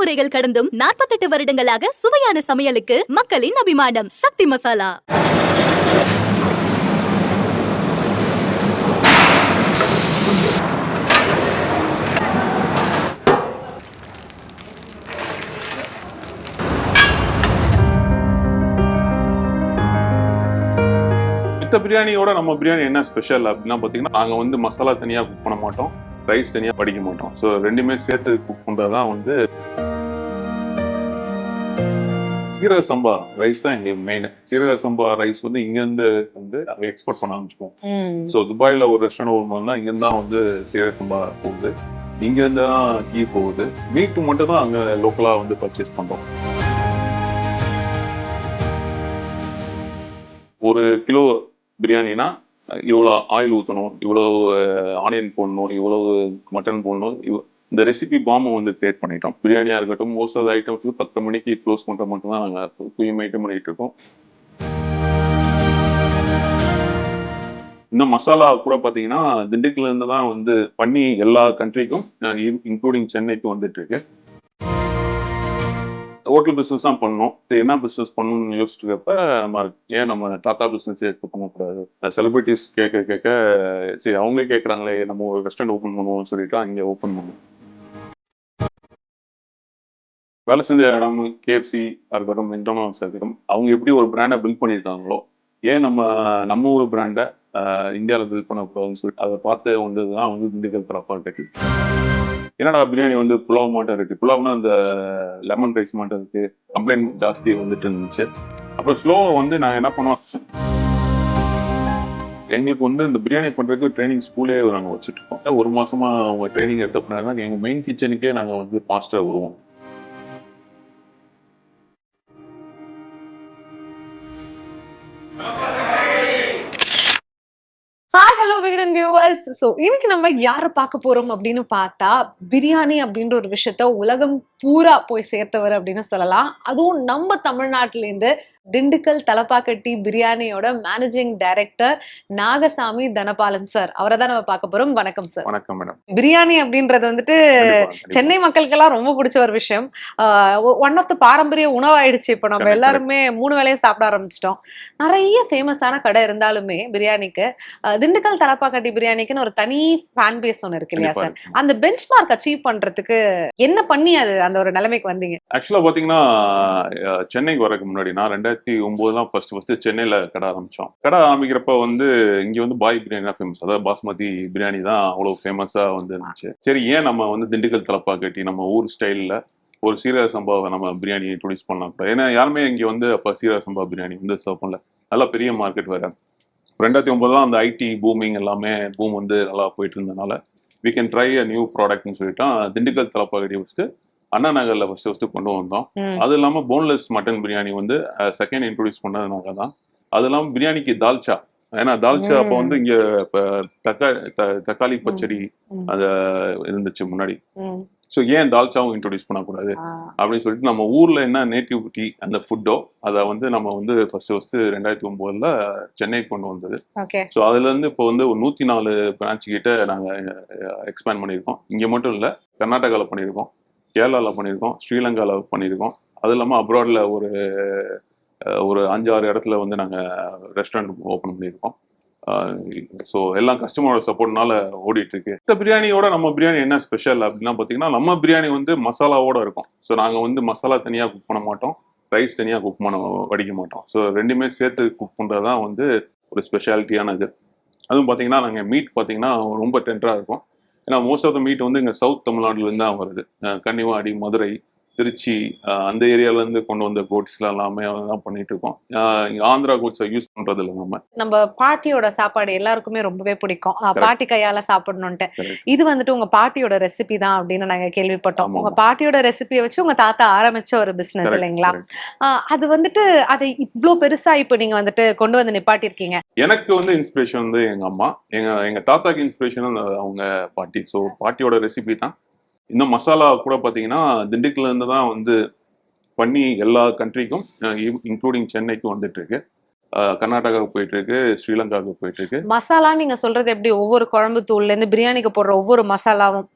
தலைமுறைகள் கடந்தும் நாற்பத்தெட்டு வருடங்களாக சுவையான சமையலுக்கு மக்களின் அபிமானம். சக்தி மசாலா. மித்த பிரியாணியோட நம்ம பிரியாணி என்ன ஸ்பெஷல் அப்படின்னா பார்த்தீங்கன்னா நாங்கள் வந்து மசாலா தனியாக குக் பண்ண மாட்டோம். ரைஸ் தனியாக படிக்க மாட்டோம். ஸோ ரெண்டுமே சேர்த்து குக் பண்ணுறது தான் வந்து சீரக சம்பா ரைஸ் தான் எங்களுக்கு மெயின் சீரக சம்பா ரைஸ் வந்து இங்கேருந்து வந்து நாங்கள் எக்ஸ்போர்ட் பண்ண ஆரம்பிச்சிப்போம் ஸோ துபாயில் ஒரு ரெஸ்டாரண்ட் ஓடணும்னா இங்கேருந்து தான் வந்து சீரக சம்பா போகுது. இங்கேருந்து தான் கீ போகுது. மீட்டு மட்டும் தான் அங்கே லோக்கலாக வந்து பர்ச்சேஸ் பண்ணுறோம் ஒரு கிலோ பிரியாணினா இவ்வளோ ஆயில் ஊற்றணும் இவ்வளோ ஆனியன் போடணும் இவ்வளவு மட்டன் போடணும் இவ்- இந்த ரெசிபி பாம்பை வந்து கிரியேட் பண்ணிட்டோம். பிரியாணியாக இருக்கட்டும் மோஸ்ட் ஆஃப் ஐட்டம்ஸ் பத்து மணிக்கு க்ளோஸ் பண்ணுற மட்டும் தான் நாங்கள் புதிய ஐட்டம் பண்ணிட்டு இருக்கோம். இந்த மசாலா கூட பார்த்தீங்கன்னா திண்டுக்கல்லேருந்து தான் வந்து பண்ணி எல்லா கண்ட்ரிக்கும் இன்க்ளூடிங் சென்னைக்கு வந்துட்டு இருக்கு. ஹோட்டல் பிஸ்னஸ் தான் பண்ணோம் என்ன பிஸ்னஸ் பண்ணணும்னு யோசிச்சுட்டு நம்ம ஏன் நம்ம டாட்டா பிஸ்னஸ் எடுத்து பண்ணக்கூடாது? செலிபிரிட்டிஸ் கேட்க கேட்க சரி அவங்களே கேட்குறாங்களே நம்ம ஒரு ரெஸ்டாரண்ட் ஓப்பன் பண்ணுவோம்னு சொல்லிட்டு அங்கே ஓப்பன் பண்ணுவோம் வேலை செஞ்ச இடம் கேஎஃப்சி அதுக்கப்புறம் மெக்டானல்ஸ் இருக்கட்டும் அவங்க எப்படி ஒரு பிராண்டை பில்ட் பண்ணியிருக்காங்களோ ஏன் நம்ம நம்ம ஒரு பிராண்டை இந்தியாவில் பில்ட் பண்ணக்கூடாதுன்னு சொல்லிட்டு அதை பார்த்து வந்தது தான் வந்து திண்டுக்கல் தரப்பாட்டுக்கு என்னடா பிரியாணி வந்து புலாவ் மாட்டம் இருக்கு? புலாவ்னா அந்த லெமன் ரைஸ் மாட்டம் இருக்கு. கம்ப்ளைண்ட் ஜாஸ்தி வந்துட்டு இருந்துச்சு. அப்புறம் ஸ்லோவாக வந்து நாங்கள் என்ன பண்ணோம் எங்களுக்கு வந்து இந்த பிரியாணி பண்றதுக்கு ட்ரைனிங் ஸ்கூலே நாங்கள் வச்சுட்டு இருக்கோம். ஒரு மாசமா அவங்க ட்ரைனிங் எடுத்த பின்னாடி தான் எங்க மெயின் கிச்சனுக்கே நாங்கள் வந்து மாஸ்டர் வருவோம். ஹலோ விகடன் வியூவர்ஸ் ஸோ இன்னைக்கு நம்ம யாரை பார்க்க போறோம் அப்படின்னு பார்த்தா பிரியாணி அப்படின்ற ஒரு விஷயத்த உலகம் பூரா போய் சேர்த்தவர் அப்படின்னு சொல்லலாம். அதுவும் நம்ம தமிழ்நாட்டிலேருந்து திண்டுக்கல் தலப்பாக்கட்டி பிரியாணியோட managing director Nagasamy Dhanapalan sir அவரை தான் நம்ம பார்க்க போறோம். வணக்கம் சார் வணக்கம் மேடம் பிரியாணி அப்படின்றது வந்துட்டு சென்னை மக்களுக்கெல்லாம் ரொம்ப பிடிச்ச ஒரு விஷயம். ஒன் ஆஃப் த பாரம்பரிய உணவாயிடுச்சு. இப்போ நம்ம எல்லாருமே மூணு வேளையும் சாப்பிட ஆரம்பிச்சிட்டோம். நிறைய ஃபேமஸான கடை இருந்தாலுமே பிரியாணிக்கு திண்டுக்கல் தலப்பாக்கட்டி பிரியாணிக்குன்னு ஒரு தனி ஃபேன் பேஸ் ஒன்று இருக்கு இல்லையா சார் அந்த பெஞ்ச் மார்க் அச்சீவ் பண்றதுக்கு என்ன பண்ணி அது அந்த ஒரு நிலைமைக்கு வந்தீங்க? ஆக்சுவலாக பார்த்தீங்கன்னா அஹ், சென்னைக்கு வரதுக்கு முன்னாடி நான் ரெண்டாயிரத்தி ஒம்போதுலாம் ஃபர்ஸ்ட் ஃபர்ஸ்ட் சென்னையில் கடை ஆரம்பித்தோம் கடை ஆரம்பிக்கிறப்ப வந்து இங்கே வந்து பாய் பிரியாணி தான் ஃபேமஸ் அதாவது பாஸ்மதி பிரியாணி தான் அவ்வளோ ஃபேமஸாக வந்து இருந்துச்சு சரி ஏன் நம்ம வந்து திண்டுக்கல் தலப்பா கட்டி நம்ம ஊர் ஸ்டைலில் ஒரு சீரக சம்பாவை நம்ம பிரியாணி இன்ட்ரோடியூஸ் பண்ணலாம் கூட. ஏன்னா யாருமே இங்கே வந்து அப்போ சீரக சம்பா பிரியாணி வந்து சர்வ் பண்ணல. நல்லா பெரிய மார்க்கெட் வேறு. ரெண்டாயிரத்தி ஒன்பதுலாம் அந்த ஐடி பூமிங் எல்லாமே பூம் வந்து நல்லா போயிட்டு இருந்தனால we can try a new ப்ராடக்ட்னு சொல்லிட்டு திண்டுக்கல் தலப்பாக்கடி ஃபஸ்ட்டு அண்ணா நகரில் ஃபஸ்ட்டு ஃபஸ்ட்டு கொண்டு வந்தோம். அது இல்லாமல் போன்லெஸ் மட்டன் பிரியாணி வந்து செகண்ட் இன்ட்ரோடியூஸ் பண்ணதுனால தான். அது இல்லாமல் பிரியாணிக்கு தால்ச்சா. ஏன்னா தால்ச்சா அப்போ வந்து இங்கே இப்போ தக்கா த- தக்காளி பச்சடி. அது இருந்துச்சு முன்னாடி. ஸோ ஏன் தால்ச்சாவும் இன்ட்ரோடியூஸ் பண்ணக்கூடாது. அப்படின்னு சொல்லிட்டு நம்ம ஊர்ல என்ன நேட்டிவிட்டி அந்த ஃபுட்டோ அதை வந்து நம்ம வந்து ஃபர்ஸ்ட் ஃபர்ஸ்ட் ரெண்டாயிரத்தி ஒன்பதுல சென்னைக்கு கொண்டு வந்தது. ஸோ அதுல இருந்து இப்போ வந்து ஒரு நூத்தி நாலு பிரான்ச் கிட்ட நாங்க எக்ஸ்பேண்ட் பண்ணியிருக்கோம். இங்க மட்டும் இல்ல கர்நாடகால பண்ணியிருக்கோம். கேரளாவில் பண்ணியிருக்கோம் ஸ்ரீலங்காவில் பண்ணியிருக்கோம். அது இல்லாமல் அப்ராடில் ஒரு ஒரு அஞ்சாறு இடத்துல வந்து நாங்கள் ரெஸ்டாரண்ட் ஓப்பன் பண்ணியிருக்கோம். ஸோ எல்லாம் கஸ்டமரோட சப்போர்ட்னால ஓடிட்டு இருக்கு இந்த பிரியாணியோட நம்ம பிரியாணி என்ன ஸ்பெஷல் அப்படின்னா பார்த்தீங்கன்னா நம்ம பிரியாணி வந்து மசாலாவோட இருக்கும். ஸோ நாங்கள் வந்து மசாலா தனியாக குக் பண்ண மாட்டோம். ரைஸ் தனியாக குக் பண்ண வடிக்க மாட்டோம். ஸோ ரெண்டுமே சேர்த்து குக் பண்ணுறது தான் வந்து ஒரு ஸ்பெஷாலிட்டியான இது அதுவும் பார்த்தீங்கன்னா நாங்கள் மீட் பார்த்தீங்கன்னா ரொம்ப டென்டராக இருக்கும். ஏன்னா மோஸ்ட் ஆஃப் த மீட் வந்து இங்கே சவுத் தமிழ்நாடுலேருந்து தான் வருது. கன்னிவாடி மதுரை திருச்சி அந்த ஏரியாலேருந்து கொண்டு வந்த கோட்ஸ்ல எல்லாமே தான் பண்ணிட்டு இருக்கோம். ஆந்திரா கோட்ஸை யூஸ் பண்ணுறது இல்லை நம்ம. நம்ம பாட்டியோட சாப்பாடு எல்லாருக்குமே ரொம்பவே பிடிக்கும். பாட்டி கையால சாப்பிடணும்ட்டு Correct. இது வந்துட்டு உங்க பாட்டியோட ரெசிபி தான் அப்படின்னு நாங்க கேள்விப்பட்டோம். உங்க. பாட்டியோட ரெசிபியை வச்சு உங்க தாத்தா ஆரம்பிச்ச ஒரு பிசினஸ் இல்லைங்களா? அது வந்துட்டு அதை இவ்ளோ பெருசா இப்போ நீங்க வந்துட்டு கொண்டு வந்து நிப்பாட்டியிருக்கீங்க? எனக்கு வந்து இன்ஸ்பிரேஷன் வந்து எங்க அம்மா. எங்க எங்க தாத்தாக்கு இன்ஸ்பிரேஷன் அவங்க பாட்டி. ஸோ பாட்டியோட ரெசிபி தான். இந்த மசாலா கூட பார்த்தீங்கன்னா திண்டுக்கல்ல இருந்து தான் வந்து பண்ணி எல்லா கண்ட்ரிக்கும் இன்க்ளூடிங் சென்னைக்கும் வந்துட்டு இருக்கு கர்நாடகாவுக்கு போயிட்டு இருக்கு ஸ்ரீலங்காவுக்கு போயிட்டு இருக்கு மசாலா நீங்க சொல்றது எப்படி? ஒவ்வொரு குழம்பு தூள்ல இருந்து பிரியாணிக்கு போடுற ஒவ்வொரு மசாலாவும்.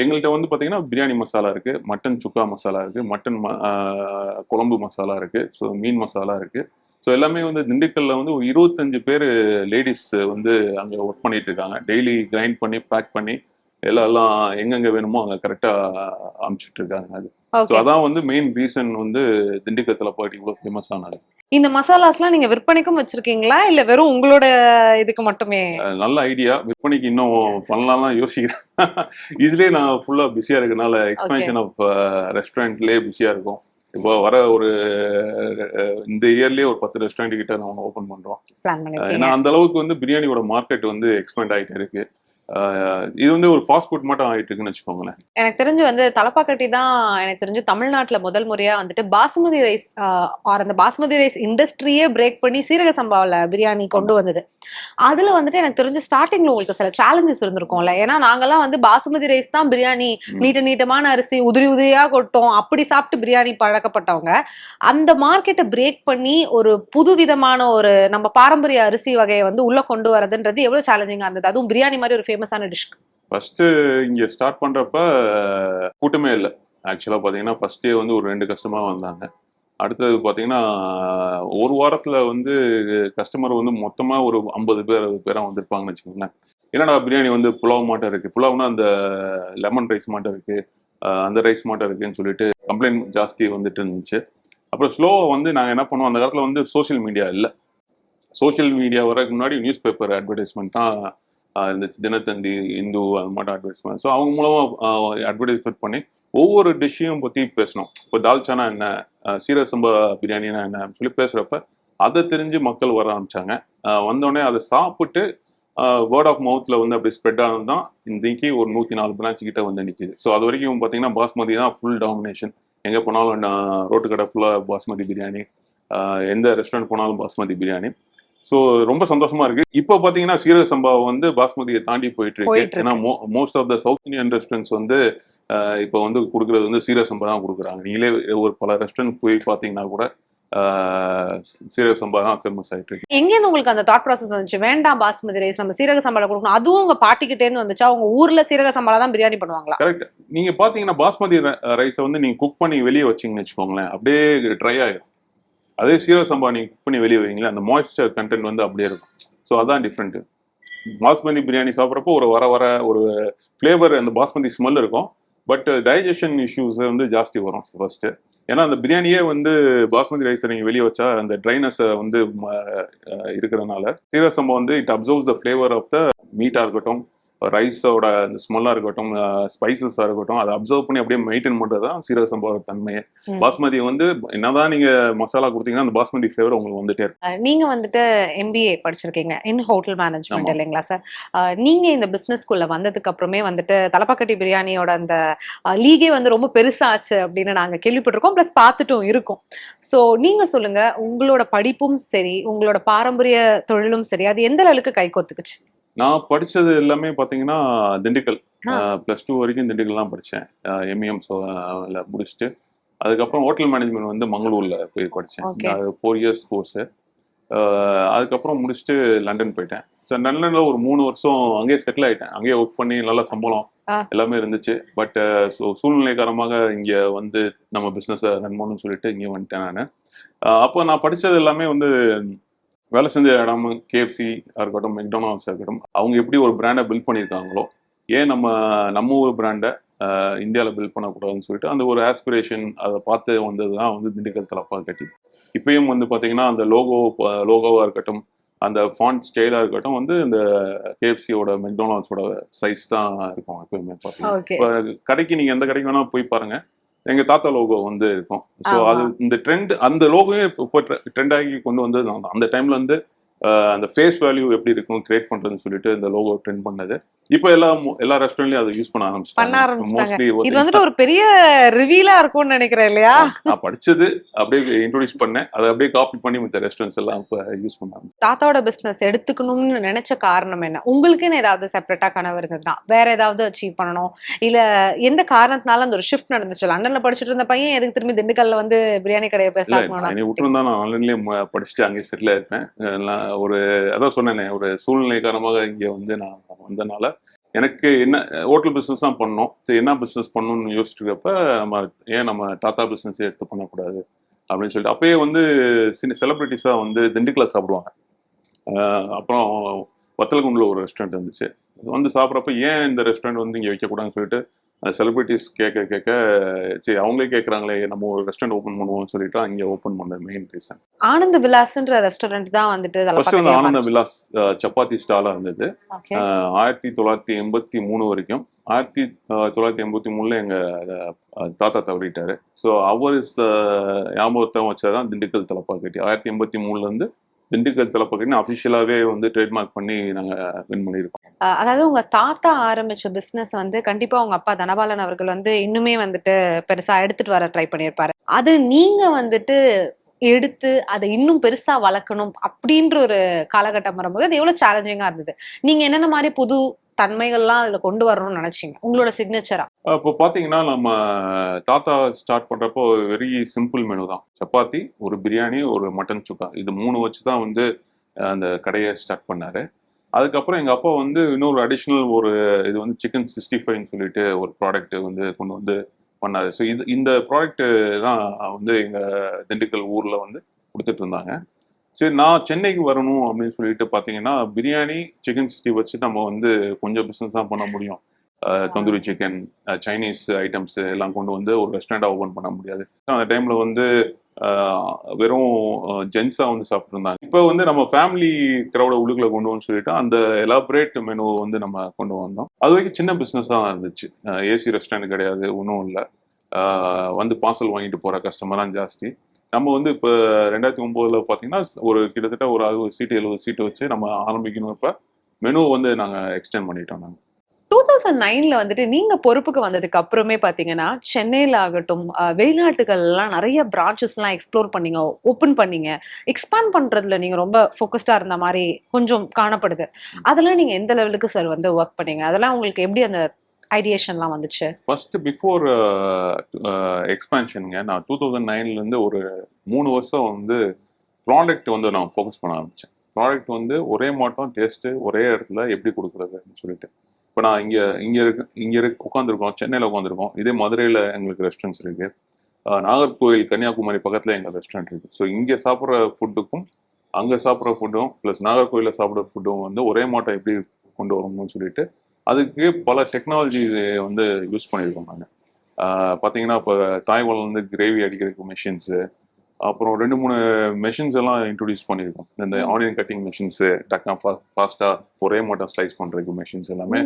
எங்கள்கிட்ட வந்து பாத்தீங்கன்னா பிரியாணி மசாலா இருக்கு மட்டன் சுக்கா மசாலா இருக்கு மட்டன் குழம்பு மசாலா இருக்கு ஸோ மீன் மசாலா இருக்கு. ஸோ எல்லாமே வந்து திண்டுக்கல்ல வந்து ஒரு இருபத்தஞ்சு பேர் லேடிஸ் வந்து அங்கே ஒர்க் பண்ணிட்டு இருக்காங்க டெய்லி கிரைண்ட் பண்ணி பேக் பண்ணி எல்லாம் எல்லாம் எங்கெங்க வேணுமோ அங்கே கரெக்டாக அனுப்பிச்சிட்டு இருக்காங்க அது. ஸோ அதான் வந்து மெயின் ரீசன் வந்து திண்டுக்கத்தில் போயிட்டு இவ்வளோ ஃபேமஸ் ஆனது. இந்த மசாலாஸ்லாம் நீங்க விற்பனைக்கும் வச்சிருக்கீங்களா? இல்ல வெறும் உங்களோட இதுக்கு மட்டுமே? நல்ல ஐடியா விற்பனைக்கு இன்னும் பண்ணலாம்லாம் யோசிக்கிறேன். இதுலயே நான் ஃபுல்லா பிஸியா இருக்கனால எக்ஸ்பென்ஷன் ஆஃப் ரெஸ்டாரண்ட்லயே பிஸியா இருக்கும். இப்போ வர ஒரு இந்த இயர்லயே ஒரு பத்து ரெஸ்டாரண்ட் கிட்ட நம்ம ஓபன் பண்றோம். ஏன்னா அந்த அளவுக்கு வந்து பிரியாணியோட மார்க்கெட் வந்து எக்ஸ்பேண்ட் ஆகிட்டு இருக்கு. இது வந்து ஒரு ஃபுட் மட்டும் ஆயிட்டு இருக்குன்னு வச்சுக்கோங்களேன். எனக்கு தெரிஞ்சு வந்து தலப்பாக்கட்டி தான் எனக்கு தெரிஞ்சு தமிழ்நாட்டுல முதல் முறையா வந்துட்டு பாசுமதி ரைஸ் ஆர் அந்த பாசுமதி ரைஸ் இண்டஸ்ட்ரியே பிரேக் பண்ணி சீரக சம்பாவில் பிரியாணி கொண்டு வந்தது. அதுல வந்துட்டு எனக்கு தெரிஞ்சு ஸ்டார்டிங்ல உங்களுக்கு சில சேலஞ்சஸ் இருந்திருக்கும்ல. ஏன்னா நாங்கெல்லாம் வந்து பாசுமதி ரைஸ் தான் பிரியாணி. நீட்ட நீட்டமான அரிசி உதிரி உதிரியா கொட்டும். அப்படி சாப்பிட்டு பிரியாணி பழக்கப்பட்டவங்க. அந்த மார்க்கெட்டை பிரேக் பண்ணி ஒரு புது விதமான ஒரு நம்ம பாரம்பரிய அரிசி வகையை வந்து உள்ள கொண்டு வரதுன்றது எவ்வளவு சேலஞ்சிங்கா இருந்தது. அதுவும் பிரியாணி மாதிரி ஒரு ஃபேமஸான டிஷ் ஃபர்ஸ்ட் இங்க ஸ்டார்ட் பண்றப்ப கூட்டமே இல்லை. ஆக்சுவலா பாத்தீங்கன்னா ஃபர்ஸ்ட் டே வந்து ஒரு ரெண்டு கஸ்டமர் வந்தாங்க. அடுத்தது பாத்தீங்கன்னா ஒரு வாரத்துல வந்து கஸ்டமர் வந்து மொத்தமா ஒரு ஐம்பது பேர் அறுபது பேரா வந்திருப்பாங்கன்னு வச்சுக்கோங்களேன். என்னடா பிரியாணி வந்து புலாவ் மாட்டம் இருக்கு? புலாவ்னா அந்த லெமன் ரைஸ் மாட்டம் இருக்கு. அந்த ரைஸ் மாட்டம் இருக்குன்னு சொல்லிட்டு கம்ப்ளைண்ட் ஜாஸ்தி வந்துட்டு இருந்துச்சு. அப்புறம் ஸ்லோவா வந்து நாங்க என்ன பண்ணுவோம் அந்த காலத்துல வந்து சோஷியல் மீடியா இல்லை. சோஷியல் மீடியா வரதுக்கு முன்னாடி நியூஸ் பேப்பர் அட்வர்டைஸ்மெண்ட் தான் இந்த தினத்தந்தி இந்து அது மட்டும் அட்வர்டைஸ்மெண்ட் ஸோ அவங்க மூலமாக அட்வர்டைஸ்மெண்ட் பண்ணி ஒவ்வொரு டிஷ்ஷையும் பற்றி பேசணும். இப்போ தால்ச்சானா என்ன சீரக சம்பா பிரியாணினா என்ன சொல்லி பேசுகிறப்ப அதை தெரிஞ்சு மக்கள் வர ஆரம்பிச்சாங்க. வந்தோடனே அதை சாப்பிட்டு வேர்ட் ஆஃப் மவுத்தில் வந்து அப்படி ஸ்ப்ரெட் ஆனது தான் இன்றைக்கி ஒரு நூற்றி நாலு பிரான்ச் கிட்ட வந்து நிற்கிது ஸோ அது வரைக்கும் பார்த்தீங்கன்னா பாஸ்மதி தான் ஃபுல் டாமினேஷன் எங்கே போனாலும் நான் ரோட்டு கடை ஃபுல்லாக பாஸ்மதி பிரியாணி எந்த ரெஸ்டாரண்ட் போனாலும் பாஸ்மதி பிரியாணி. ஸோ ரொம்ப சந்தோஷமா இருக்கு. இப்போ பாத்தீங்கன்னா சீரக சம்பா வந்து பாஸ்மதியை தாண்டி போயிட்டு இருக்கு. ஏன்னா most of the South Indian restaurants வந்து இப்போ வந்து கொடுக்குறது வந்து சீரக சம்பா தான் கொடுக்குறாங்க. நீங்களே ஒரு பல ரெஸ்டாரண்ட் போய் பார்த்தீங்கன்னா கூட சீரக சம்பா தான் ஃபேமஸ் ஆயிட்டு இருக்கு. எங்கேருந்து உங்களுக்கு அந்த தாட் ப்ராசஸ் வந்துச்சு? வேண்டாம் பாஸ்மதி ரைஸ் நம்ம சீரக சம்பால கொடுக்கணும். அதுவும் உங்க பாட்டிக்கிட்டே இருந்து வந்துச்சா? உங்க ஊர்ல சீரக சம்பால தான் பிரியாணி பண்ணுவாங்களா? கரெக்ட் நீங்க பாத்தீங்கன்னா பாஸ்மதி ரைஸை வந்து நீங்க குக் பண்ணி வெளியே வச்சீங்கன்னு வச்சுக்கோங்களேன். அப்படியே ட்ரை ஆயிடும் அதே சீரக சம்பா நீங்க குக் பண்ணி வெளியே வைங்களேன் அந்த மாய்ஸ்டர் கண்டென்ட் வந்து அப்படியே இருக்கும். ஸோ அதான் டிஃப்ரெண்ட் பாஸ்மதி பிரியாணி சாப்பிட்றப்போ ஒரு வர வர ஒரு ஃப்ளேவர் அந்த பாஸ்மதி ஸ்மெல் இருக்கும். பட் டைஜஷன் இஷ்யூஸ் வந்து ஜாஸ்தி வரும் ஃபர்ஸ்ட் ஏன்னா அந்த பிரியாணியே வந்து பாஸ்மதி ரைஸை நீங்கள் வெளியே வச்சா அந்த ட்ரைனஸை வந்து இருக்கிறதுனால சீரக சம்பா வந்து it absorbs the flavour of the மீட்டாக இருக்கட்டும் ரைஸோட அந்த ஸ்மெல்லா இருக்கட்டும் ஸ்பைசஸா இருக்கட்டும் அதை அப்சர்வ் பண்ணி அப்படியே மெயின்டைன் பண்றது தான் சீரக சம்பாவோட தன்மையே. பாஸ்மதி வந்து என்னதான் நீங்க மசாலா கொடுத்தீங்கன்னா அந்த பாஸ்மதி ஃப்ளேவர் உங்களுக்கு வந்துட்டே இருக்கும். அஹ் நீங்க வந்துட்டு எம்பிஏ படிச்சிருக்கீங்க இன் ஹோட்டல் மேனேஜ்மெண்ட். இல்லைங்களா சார் நீங்க இந்த பிசினஸ்க்குள்ள வந்ததுக்கு அப்புறமே வந்துட்டு தலப்பாக்கட்டி பிரியாணியோட அந்த லீகே வந்து ரொம்ப பெருசாச்சு அப்படின்னு நாங்க கேள்விப்பட்டிருக்கோம் ப்ளஸ் பார்த்துட்டும் இருக்கோம். ஸோ நீங்க சொல்லுங்க உங்களோட படிப்பும் சரி உங்களோட பாரம்பரிய தொழிலும் சரி அது எந்த அளவுக்கு கை கோத்துக்குச்சு? நான் படிச்சது எல்லாமே பாத்தீங்கன்னா திண்டுக்கல். ப்ளஸ் டூ வரைக்கும் திண்டுக்கல் தான் படித்தேன் எம்இஎம் முடிச்சுட்டு அதுக்கப்புறம் ஹோட்டல் மேனேஜ்மெண்ட் வந்து மங்களூர்ல போய் படித்தேன். ஃபோர் இயர்ஸ் கோர்ஸு அதுக்கப்புறம் முடிச்சுட்டு லண்டன் போயிட்டேன். ஸோ லண்டன்ல ஒரு மூணு வருஷம் அங்கேயே செட்டில் ஆயிட்டேன். அங்கேயே ஒர்க் பண்ணி நல்ல சம்பளம். எல்லாமே இருந்துச்சு. பட் சூழ்நிலை காரணமாக இங்க வந்து நம்ம பிஸ்னஸை ரன் பண்ணணும்னு சொல்லிட்டு இங்கே வந்துட்டேன் நான். அப்போ நான் படிச்சது எல்லாமே வந்து வேலை செஞ்ச இடம் கேஎஃப்சி இருக்கட்டும் மெக்டொனால்ட்ஸ் இருக்கட்டும் அவங்க எப்படி ஒரு பிராண்டை பில்ட் பண்ணியிருக்காங்களோ ஏன் நம்ம நம்ம ஊர் பிராண்டை இந்தியாவில் பில்ட் பண்ணக்கூடாதுன்னு சொல்லிட்டு அந்த ஒரு ஆஸ்பிரேஷன் அதை பார்த்து வந்தது தான் வந்து திண்டுக்கல் தலப்பா கட்டி. இப்பயும் வந்து பார்த்தீங்கன்னா அந்த லோகோ லோகோவாக இருக்கட்டும் அந்த ஃபாண்ட் ஸ்டைலாக இருக்கட்டும் வந்து இந்த கேஎஃப்சியோட மெக்டொனால்ட்ஸோட சைஸ் தான் இருக்கும் எப்பயுமே பார்த்தீங்கன்னா கடைக்கு நீங்க எந்த கடைக்கு வேணா போய் பாருங்க. எங்க தாத்தா லோகோ வந்து இருக்கும் ஸோ. அது இந்த ட்ரெண்ட் அந்த லோகோவே இப்போ ட்ரெண்ட் ஆகி கொண்டு வந்தது நான் தான். அந்த டைம்ல வந்து அந்த ஃபேஸ் வேல்யூ எப்படி இருக்கும் கிரியேட் பண்றதுன்னு சொல்லிட்டு இந்த லோகோ ட்ரெண்ட் பண்ணது. இப்போ எல்லா எல்லா ரெஸ்டாரண்ட்லயும் அதை யூஸ் பண்ண ஆரம்பிச்சிட்டாங்க. இது வந்துட்டு ஒரு பெரிய ரிவீலா இருக்கும்னு நினைக்கிறேன் இல்லையா? நான் படிச்சது அப்படியே இன்ட்ரோடியூஸ் பண்ணேன். அதை அப்படியே காப்பி பண்ணி மற்ற ரெஸ்டாரண்ட்ஸ் எல்லாம் இப்போ யூஸ் பண்ணாங்க தாத்தாவோட பிசினஸ் எடுத்துக்கணும்னு நினைச்ச காரணம் என்ன? உங்களுக்குன்னு ஏதாவது செப்பரேட்டா கனவு இருந்ததுன்னா வேற ஏதாவது அச்சீவ் பண்ணணும்? இல்ல எந்த காரணத்தினால அந்த ஒரு ஷிஃப்ட் நடந்துச்சு? லண்டன்ல படிச்சுட்டு இருந்த பையன் எதுக்கு திரும்பி திண்டுக்கல்ல வந்து பிரியாணி கடையை பேச விட்டுருந்தா நான் ஆன்லைன்லயே படிச்சுட்டு அங்கேயே செட்டில் நான் ஒரு அதான் சொன்னேனே ஒரு சூழ்நிலை காரணமாக இங்கே வந்து நான் வந்தனால எனக்கு என்ன ஹோட்டல் பிஸ்னஸ் தான் பண்ணோம் சரி என்ன பிஸ்னஸ் பண்ணணும்னு யோசிச்சுருக்கப்ப இருக்கப்ப நம்ம ஏன் நம்ம டாட்டா பிஸ்னஸே எடுத்து பண்ணக்கூடாது அப்படின்னு சொல்லிட்டு அப்பயே வந்து சின்ன செலிப்ரிட்டிஸாக வந்து திண்டுக்கல்ல சாப்பிடுவாங்க. அப்புறம் வத்தலகுண்டில் ஒரு ரெஸ்டாரண்ட் இருந்துச்சு. வந்து சாப்பிட்றப்ப ஏன் இந்த ரெஸ்டாரண்ட் வந்து இங்கே வைக்கக்கூடாதுன்னு சொல்லிட்டு செலிபிரிட்டிஸ் கேட்க கேட்க சரி அவங்களே கேட்குறாங்களே நம்ம ஒரு ரெஸ்டாரண்ட் ஓப்பன் பண்ணுவோம்னு சொல்லிட்டு அங்கே ஓப்பன் பண்ண மெயின் ரீசன் ஆனந்த விலாஸ்ன்ற ரெஸ்டாரண்ட் தான் வந்துட்டு ஃபர்ஸ்ட் வந்து ஆனந்த விலாஸ் சப்பாத்தி ஸ்டாலாக இருந்தது. ஆயிரத்தி தொள்ளாயிரத்தி எண்பத்தி மூணு வரைக்கும். ஆயிரத்தி தொள்ளாயிரத்தி எண்பத்தி மூணுல எங்க தாத்தா தவறிட்டாரு. ஸோ அவர் ஞாபகத்தை வச்சதான் திண்டுக்கல் தலப்பாக்கட்டி. ஆயிரத்தி எண்பத்தி மூணுல இருந்து திண்டுக்கல் தலப்பாக்கட்டி அஃபிஷியலாகவே வந்து ட்ரேட்மார்க் பண்ணி நாங்கள் வின் பண்ணியிருக்கோம். அதாவது உங்க தாத்தா ஆரம்பிச்ச பிசினஸ் வந்து கண்டிப்பா உங்க அப்பா தனபாலன் அவர்கள் வந்து இன்னுமே வந்துட்டு பெருசா எடுத்துட்டு வர ட்ரை பண்ணியிருப்பாரு. அது நீங்க வந்துட்டு எடுத்து அதை இன்னும் பெருசா வளர்க்கணும் அப்படின்ற ஒரு காலகட்டம் வரும்போது அது எவ்வளவு சேலஞ்சிங்கா இருந்தது. நீங்க என்னென்ன மாதிரி புது தன்மைகள்லாம் அதில் கொண்டு வரணும்னு நினைச்சிங்க? உங்களோட சிக்னேச்சரா இப்போ பார்த்தீங்கன்னா நம்ம தாத்தா ஸ்டார்ட் பண்ணுறப்போ வெரி சிம்பிள் மெனு தான். சப்பாத்தி ஒரு பிரியாணி ஒரு மட்டன் சுக்கா. இது மூணு வச்சு தான் வந்து அந்த கடையை ஸ்டார்ட் பண்ணார். அதுக்கப்புறம் எங்கள் அப்பா வந்து இன்னொரு அடிஷ்னல் ஒரு இது வந்து சிக்கன் சிக்ஸ்டி ஃபைவ்னு சொல்லிட்டு ஒரு ப்ராடக்ட் வந்து கொண்டு வந்து பண்ணார். ஸோ இது இந்த ப்ராடக்ட் தான் வந்து எங்கள் திண்டுக்கல் ஊரில் வந்து கொடுத்துட்டு இருந்தாங்க. சரி நான் சென்னைக்கு வரணும் அப்படின்னு சொல்லிட்டு பார்த்தீங்கன்னா பிரியாணி சிக்கன் சிக்ஸ்டி வச்சு நம்ம வந்து கொஞ்சம் பிஸ்னஸ் தான் பண்ண முடியும். தந்தூரி சிக்கன் சைனீஸ் ஐட்டம்ஸ் எல்லாம் கொண்டு வந்து ஒரு ரெஸ்டாரண்டாக ஓப்பன் பண்ண முடியாது. அந்த டைம்ல வந்து வெறும் ஜென்ஸாக வந்து சாப்பிட்ருந்தாங்க இப்போ வந்து நம்ம ஃபேமிலி க்ரௌட உள்ளுக்குள்ள கொண்டு வந்து சொல்லிட்டு அந்த எலாபரேட் மெனு வந்து நம்ம கொண்டு வந்தோம். அது வரைக்கும் சின்ன பிஸ்னஸ் தான் இருந்துச்சு. ஏசி ரெஸ்டாரண்ட் கிடையாது ஒன்றும் இல்லை. வந்து பார்சல் வாங்கிட்டு போகிற கஸ்டமர்லாம் ஜாஸ்தி. நம்ம வந்து இப்போ ரெண்டாயிரத்தி ஒம்போதுல பார்த்தீங்கன்னா ஒரு கிட்டத்தட்ட ஒரு அறுபது சீட்டு எழுபது சீட்டு வச்சு நம்ம ஆரம்பிக்கணும். இப்போ மெனு வந்து நாங்கள் எக்ஸ்டெண்ட் பண்ணிட்டோம் நாங்கள் டூ தௌசண்ட் நைன்ல வந்துட்டு நீங்க பொறுப்புக்கு வந்ததுக்கு அப்புறமே பாத்தீங்கன்னா சென்னையில ஆகட்டும் வெளிநாட்டுகள்லாம் நிறைய பிரான்ச்சஸ் எல்லாம் எக்ஸ்ப்ளோர் பண்ணீங்க ஓப்பன் பண்ணீங்க. எக்ஸ்பேண்ட் பண்றதுல நீங்க ரொம்ப ஃபோக்கஸ்டா இருந்த மாதிரி கொஞ்சம் காணப்படுது. அதெல்லாம் நீங்க எந்த லெவலுக்கு சார் வந்து ஒர்க் பண்ணீங்க? அதெல்லாம் உங்களுக்கு எப்படி அந்த ஐடியேஷன்லாம் வந்துச்சு. ஃபர்ஸ்ட் பிஃபோர் எக்ஸ்பான்ஷனுங்க நான் டூ தௌசண்ட் நைன்லேருந்து ஒரு மூணு வருஷம் வந்து ப்ராடக்ட் வந்து நான் ஃபோக்கஸ் பண்ண ஆரம்பித்தேன் ப்ராடக்ட் வந்து ஒரே மாட்டம் டேஸ்ட்டு ஒரே இடத்துல எப்படி கொடுக்குறதுன்னு சொல்லிட்டு. இப்போ நான் இங்கே இங்கே இருக்கு இங்கே இருக்கு உட்காந்துருக்கோம் சென்னையில் உட்காந்துருக்கோம் இதே மதுரையில் எங்களுக்கு ரெஸ்டாரண்ட்ஸ் இருக்குது நாகர்கோவில் கன்னியாகுமரி பக்கத்தில் எங்கள் ரெஸ்டாரண்ட் இருக்குது ஸோ இங்கே சாப்பிட்ற ஃபுட்டுக்கும் அங்கே சாப்பிட்ற ஃபுட்டும் ப்ளஸ் நாகர்கோவிலில் சாப்பிட்ற ஃபுட்டும் வந்து ஒரே மாட்டம் எப்படி கொண்டு வரணும்னு சொல்லிட்டு அதுக்கு பல டெக்னாலஜி வந்து யூஸ் பண்ணியிருக்கோம் நாங்கள் பார்த்தீங்கன்னா இப்போ தாய்வால் வந்து கிரேவி அடிக்கிறதுக்கு மெஷின்ஸு அப்புறம் ரெண்டு மூணு மெஷின்ஸ் எல்லாம் இன்ட்ரடியூஸ் பண்ணியிருக்கோம். இந்த. ஆனியன் கட்டிங் மெஷின்ஸு டக்கா ஃபாஸ்ட்டாக ஒரே மாட்டம் ஸ்லைஸ் பண்ணுறதுக்கு மெஷின்ஸ் எல்லாமே.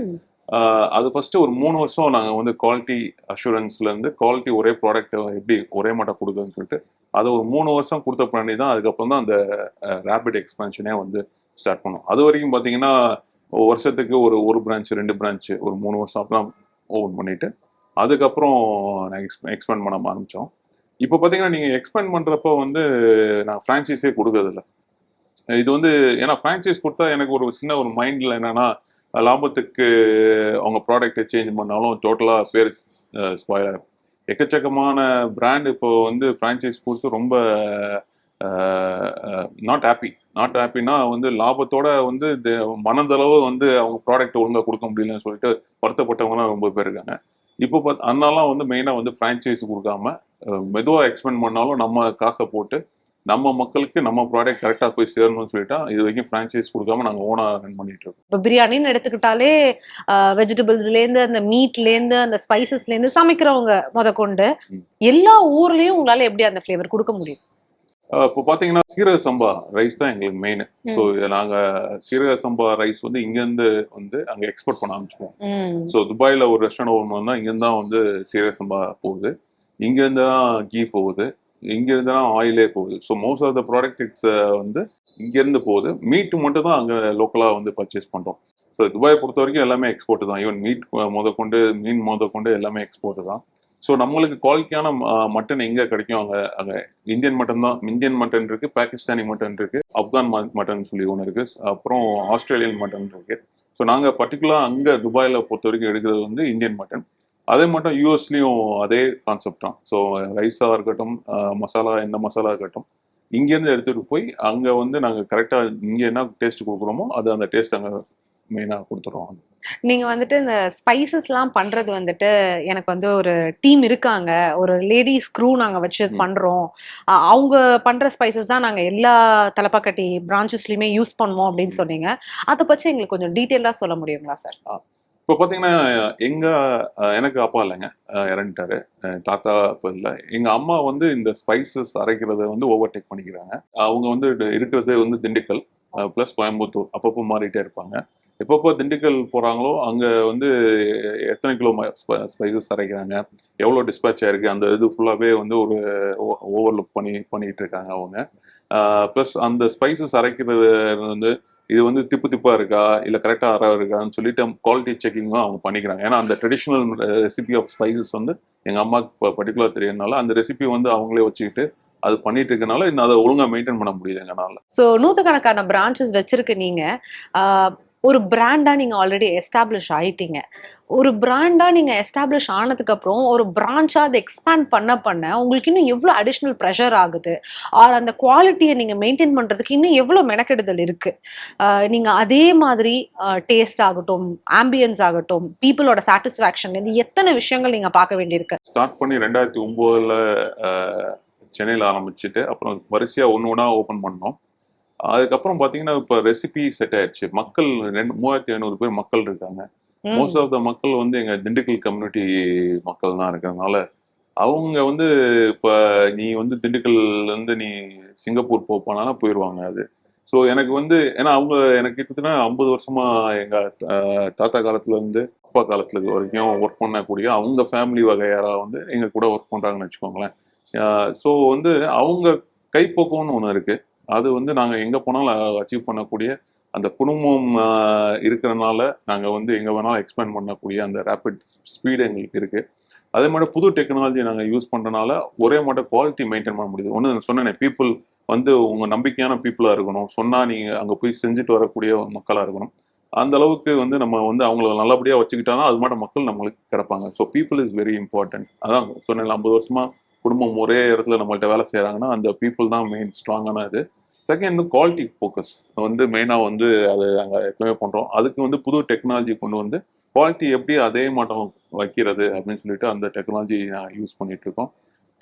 அது ஃபர்ஸ்ட் ஒரு மூணு வருஷம் நாங்கள் வந்து குவாலிட்டி அஷூரன்ஸ்ல இருந்து குவாலிட்டி ஒரே ப்ராடக்ட் எப்படி ஒரே மாட்டம் கொடுக்குறதுன்னு சொல்லிட்டு அதை ஒரு மூணு வருஷம் கொடுத்த பண்ணி தான் அதுக்கப்புறம் தான் அந்த ரேபிட் எக்ஸ்பென்ஷனே வந்து ஸ்டார்ட் பண்ணோம். அது வரைக்கும் பார்த்தீங்கன்னா வருஷத்துக்கு ஒரு ஒரு பிரான்ச் ரெண்டு பிரான்ச் ஒரு மூணு வருஷம் அப்பெல்லாம் ஓப்பன் பண்ணிட்டு அதுக்கப்புறம் நாங்கள் எக்ஸ்ப எக்ஸ்பேண்ட் பண்ண ஆரம்பித்தோம் இப்போ பார்த்தீங்கன்னா நீங்கள் எக்ஸ்பேண்ட் பண்ணுறப்போ வந்து நான் ஃப்ரான்ச்சைஸே கொடுக்கறதில்ல. இது வந்து ஏன்னா ஃப்ரான்ச்சைஸ் கொடுத்தா எனக்கு ஒரு சின்ன ஒரு மைண்டில் என்னென்னா லாபத்துக்கு அவங்க ப்ராடக்ட்டை சேஞ்ச் பண்ணாலும் டோட்டலாக பேர் ஸ்பாயில் ஆகும் எக்கச்சக்கமான பிராண்ட் இப்போ வந்து ஃப்ரான்ச்சைஸ் கொடுத்து ரொம்ப நாட் ஹாப்பி நாட் ஹாப்பினா வந்து லாபத்தோட வந்து இது மனதளவு வந்து அவங்க ப்ராடக்ட் ஒழுங்காக கொடுக்க முடியலன்னு சொல்லிட்டு வருத்தப்பட்டவங்கலாம் ரொம்ப பேர் இருக்காங்க. இப்போ பார்த்து அதனாலாம் வந்து மெயினாக வந்து ஃப்ரான்ச்சைஸ் கொடுக்காம மெதுவாக எக்ஸ்பெண்ட் பண்ணாலும் நம்ம காசை போட்டு நம்ம மக்களுக்கு நம்ம ப்ராடக்ட் கரெக்டாக போய் சேரணும்னு சொல்லிட்டா இது வரைக்கும் ஃப்ரான்ச்சைஸ் கொடுக்காம நாங்கள் ஓனாக ரன் பண்ணிட்டு இருக்கோம். இப்போ பிரியாணின்னு எடுத்துக்கிட்டாலே வெஜிடபிள்ஸ்ல இருந்து அந்த மீட்ல இருந்து அந்த ஸ்பைசஸ்ல இருந்து சமைக்கிறவங்க முத கொண்டு. எல்லா ஊர்லயும் உங்களால எப்படி அந்த ஃபிளேவர் கொடுக்க முடியும்? இப்போ பார்த்தீங்கன்னா சீரக சம்பா ரைஸ் தான் எங்களுக்கு மெயின். ஸோ நாங்கள் சீரக சம்பா ரைஸ் வந்து இங்கேருந்து வந்து அங்கே எக்ஸ்போர்ட் பண்ண ஆரம்பிச்சிருவோம். ம். ஸோ துபாயில் ஒரு ரெஸ்டாரண்ட் ஓப்பன் பண்ணால் இங்கேருந்து தான் வந்து சீரக சம்பா போகுது. இங்கேருந்து தான் கீ போகுது. இங்கேருந்து தான் ஆயிலே போகுது. So most of the products வந்து இங்கேருந்து போகுது. மீட் மட்டும் தான் அங்கே லோக்கலாக வந்து பர்ச்சேஸ் பண்ணுறோம் ஸோ துபாயை பொறுத்த வரைக்கும் எல்லாமே எக்ஸ்போர்ட் தான். ஈவன் மீட் முத கொண்டு மீன் முத கொண்டு எல்லாமே எக்ஸ்போர்ட் தான். ஸோ நம்மளுக்கு குவாலிட்டியான மட்டன் எங்கே கிடைக்கும்? அங்கே அங்கே இந்தியன் மட்டன் தான். இந்தியன் மட்டன் இருக்குது பாகிஸ்தானி மட்டன் இருக்குது ஆப்கான் மட்டன் சொல்லி ஒன்று இருக்கு. அப்புறம் ஆஸ்திரேலியன் மட்டன் இருக்குது ஸோ நாங்கள் பர்டிகுலராக அங்கே துபாயில் பொறுத்த வரைக்கும் எடுக்கிறது வந்து இந்தியன் மட்டன் அதே மட்டும் யூஎஸ்லேயும் அதே கான்செப்ட் தான். ஸோ ரைஸாக இருக்கட்டும் மசாலா எந்த மசாலா இருக்கட்டும் இங்கேருந்து எடுத்துகிட்டு போய் அங்கே வந்து நாங்கள் கரெக்டாக இங்கே என்ன டேஸ்ட் கொடுக்குறோமோ அது அந்த டேஸ்ட் அங்கே மெயினாக கொடுத்துருவோம் நீங்க வந்துட்டு இந்த ஸ்பைசஸ்லாம் பண்றது வந்துட்டு எனக்கு வந்து ஒரு டீம் இருக்காங்க. ஒரு லேடிஸ் க்ரூ நாங்க வச்சு ம். பண்றோம். அ- அவங்க பண்ற ஸ்பைசஸ் தான் நாங்க எல்லா தலப்பாக்கட்டி பிரான்ச்சஸ்லயுமே யூஸ் பண்ணுவோம் அப்படின்னு சொன்னீங்க. அதை பத்தி எங்களுக்கு கொஞ்சம் டீட்டெயிலா சொல்ல முடியுங்களா சார் இப்போ பார்த்தீங்கன்னா எங்க அஹ், எனக்கு அப்பா இல்லைங்க. இறந்துட்டாரு. தாத்தா இப்போ இல்லை. எங்க அம்மா வந்து இந்த ஸ்பைசஸ் அரைக்கிறத வந்து ஓவர்டேக் பண்ணிக்கிறாங்க. அவங்க வந்து இருக்கிறது வந்து திண்டுக்கல். ப்ளஸ் கோயம்புத்தூர். அப்பப்போ மாறிட்டே இருப்பாங்க. எப்பப்போ திண்டுக்கல் போகிறாங்களோ அங்கே வந்து எத்தனை கிலோ ஸ்பைசஸ் அரைக்கிறாங்க? எவ்வளோ டிஸ்பேச் ஆயிருக்கு? அந்த இது ஃபுல்லாகவே வந்து ஒரு ஓவர்லுக் பண்ணி பண்ணிகிட்டு இருக்காங்க அவங்க. ப்ளஸ் அந்த ஸ்பைசஸ் அரைக்கிறது வந்து இது வந்து திப்பு திப்பாக இருக்கா? இல்லை கரெக்டாக அற இருக்கான்னு சொல்லிட்டு குவாலிட்டி செக்கிங்கும் அவங்க பண்ணிக்கிறாங்க. ஏன்னா அந்த ட்ரெடிஷ்னல் ரெசிபி ஆஃப் ஸ்பைசஸ் வந்து எங்கள் அம்மாவுக்கு பர்டிகுலர் தெரியறதுனால அந்த ரெசிபி வந்து அவங்களே வச்சுக்கிட்டு அது பண்ணிட்டு இருக்கனால இன்னும் அதை ஒழுங்கா மெயின்டைன் பண்ண முடியுது எங்கனால ஸோ நூற்றுக்கணக்கான பிரான்ச்சஸ் வச்சிருக்கு நீங்க. ஒரு பிராண்டாக நீங்கள் ஆல்ரெடி எஸ்டாப்ளிஷ் ஆகிட்டீங்க ஒரு பிராண்டாக நீங்கள் எஸ்டாப்ளிஷ் ஆனதுக்கப்புறம் ஒரு பிரான்ச்சாக அதை எக்ஸ்பேண்ட் பண்ண பண்ண உங்களுக்கு இன்னும் எவ்வளோ அடிஷ்னல் ப்ரெஷர் ஆகுது? ஆர் அந்த குவாலிட்டியை நீங்கள் மெயின்டைன் பண்ணுறதுக்கு இன்னும் எவ்வளோ மெனக்கெடுதல் இருக்குது நீங்கள் அதே மாதிரி டேஸ்ட் ஆகட்டும் ஆம்பியன்ஸ் ஆகட்டும் பீப்புளோட சாட்டிஸ்ஃபேக்ஷன் இது எத்தனை விஷயங்கள் நீங்கள் பார்க்க வேண்டியிருக்கு? ஸ்டார்ட் பண்ணி ரெண்டாயிரத்தி ஒம்போதில் சென்னையில் ஆரம்பிச்சுட்டு அப்புறம் வரிசையாக ஒன்று ஒன்றா ஓப்பன் பண்ணோம். அதுக்கப்புறம் பார்த்தீங்கன்னா இப்போ ரெசிபி செட் ஆயிடுச்சு. மக்கள் ரெண்டு மூவாயிரத்தி ஐநூறு பேர் மக்கள் இருக்காங்க. மோஸ்ட் ஆஃப் த மக்கள் வந்து எங்க திண்டுக்கல் கம்யூனிட்டி மக்கள் தான் இருக்கிறதுனால அவங்க வந்து இப்ப நீ வந்து திண்டுக்கல்ல இருந்து நீ சிங்கப்பூர் போனாலும் போயிடுவாங்க அது. ஸோ எனக்கு வந்து ஏன்னா அவங்க எனக்கு கிட்டத்தட்ட ஐம்பது வருஷமா எங்க தாத்தா காலத்துல இருந்து அப்பா காலத்துல வரைக்கும் ஒர்க் பண்ணக்கூடிய அவங்க ஃபேமிலி வகையாரா வந்து எங்க கூட ஒர்க் பண்றாங்கன்னு வச்சுக்கோங்களேன். ஸோ வந்து அவங்க கைப்போக்கம்னு ஒன்று இருக்கு. அது வந்து நாங்கள் எங்கே போனாலும் அச்சீவ் பண்ணக்கூடிய அந்த குடும்பம் இருக்கிறனால நாங்கள் வந்து எங்கே வேணாலும் எக்ஸ்பேண்ட் பண்ணக்கூடிய அந்த ரேபிட் ஸ்பீடு எங்களுக்கு இருக்குது அதே மாதிரி புது டெக்னாலஜி நாங்கள் யூஸ் பண்ணுறனால ஒரே மட்டும் குவாலிட்டி மெயின்டைன் பண்ண முடியுது. ஒன்று சொன்னேனே பீப்புள் வந்து உங்கள் நம்பிக்கையான பீப்புளாக இருக்கணும். சொன்னால் நீங்கள் அங்கே போய் செஞ்சுட்டு வரக்கூடிய மக்களாக இருக்கணும். அந்த அளவுக்கு வந்து நம்ம வந்து அவங்கள நல்லபடியாக வச்சுக்கிட்டா தான் அது மாட்ட மக்கள் நம்மளுக்கு கிடப்பாங்க. So people is very important அதான் சொன்னேன் ஐம்பது வருஷமாக குடும்பம் ஒரே இடத்துல நம்மள்ட்ட வேலை செய்கிறாங்கன்னா அந்த பீப்புள் தான் மெயின் ஸ்ட்ராங்கான இது. செகண்ட் குவாலிட்டி ஃபோக்கஸ் வந்து மெயினாக வந்து அது நாங்கள் எப்பவுமே பண்ணுறோம் அதுக்கு வந்து புது டெக்னாலஜி கொண்டு வந்து குவாலிட்டி எப்படி அதே மாட்டம் வைக்கிறது அப்படின்னு சொல்லிட்டு அந்த டெக்னாலஜி யூஸ் பண்ணிட்டு இருக்கோம்.